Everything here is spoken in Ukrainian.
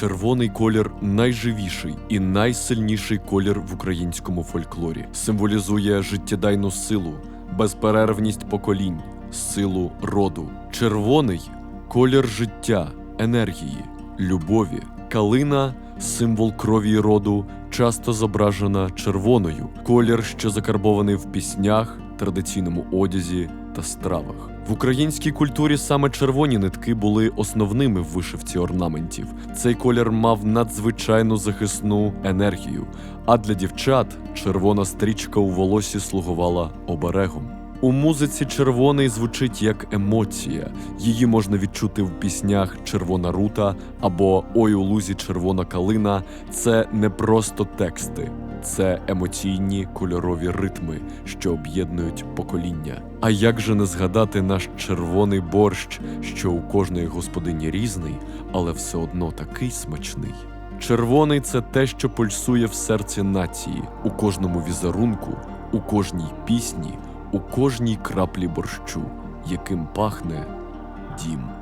Червоний колір найживіший і найсильніший колір в українському фольклорі. Символізує життєдайну силу, безперервність поколінь, силу роду. Червоний колір життя, енергії, любові. Калина символ крові і роду, часто зображена червоною, колір, що закарбований в піснях, традиційному одязі та стравах. В українській культурі саме червоні нитки були основними в вишивці орнаментів. Цей колір мав надзвичайну захисну енергію, а для дівчат червона стрічка у волосі слугувала оберегом. У музиці червоний звучить як емоція. Її можна відчути в піснях Червона рута або Ой у лузі червона калина. Це не просто тексти, це емоційні кольорові ритми, що об'єднують покоління. А як же не згадати наш червоний борщ, що у кожної господині різний, але все одно такий смачний. Червоний це те, що пульсує в серці нації, у кожному візерунку, у кожній пісні, у кожній краплі борщу, яким пахне дім.